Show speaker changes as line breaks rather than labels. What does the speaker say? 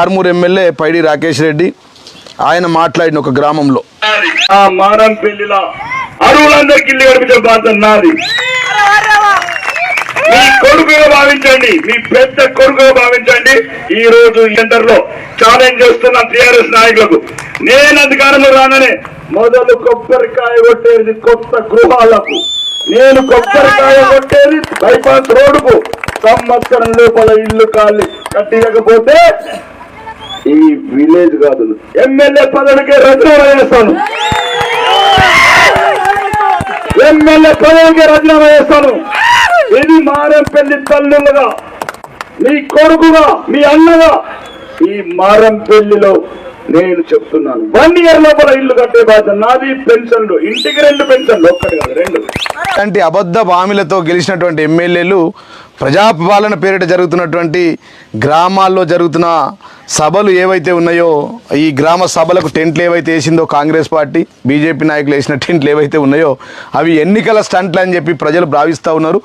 Armoor MLA Paidi Rakesh Reddy. ఆయన మాట్లాడిన ఒక గ్రామంలో.
ఆ మారం పెళ్ళిలా అరువులందరికీ ఇల్లు గడిపించే బాధ్యత నాది. మీ కొడుకుగా భావించండి. మీ పెద్ద కొడుకుగా భావించండి. ఈ రోజు సెంటర్లో ఛాలెంజ్ చేస్తున్న టిఆర్ఎస్ నాయకులకు నేను అధికారంలో రాగానే మొదలు కొబ్బరికాయ కొట్టేది కొత్త గృహాలకు. నేను కొబ్బరికాయ కొట్టేది బైపాస్ రోడ్డుకు. సంవత్సరం లోపల ఇల్లు కాలి కట్టియకపోతే ఈ విలేజ్ కాదు. ఎమ్మెల్యే పదవికి రాజీనామా చేస్తాను ఎమ్మెల్యే పదవికి రాజీనామా చేస్తాను ఇది మారంపల్లి తల్లులుగా మీ కొడుకుగా మీ అన్నగా ఈ మారంపల్లిలో నేను చెప్తున్నాను. వన్ ఇయర్ లోపల ఇల్లు కట్టే బాధ్యత నాది పెన్షన్లు. ఇంటికి రెండు పెన్షన్లు ఒక్కటి కాదు రెండు.
అలాంటి అబద్ధ హామీలతో గెలిచినటువంటి ఎమ్మెల్యేలు ప్రజాపాలన పేరిట జరుగుతున్నటువంటి గ్రామాల్లో జరుగుతున్న సభలు ఏవైతే ఉన్నాయో ఈ గ్రామ సభలకు టెంట్లు ఏవైతే వేసిందో కాంగ్రెస్ పార్టీ బీజేపీ నాయకులు వేసిన టెంట్లు ఏవైతే ఉన్నాయో అవి ఎన్నికల స్టంట్లు అని చెప్పి ప్రజలు భావిస్తూ ఉన్నారు.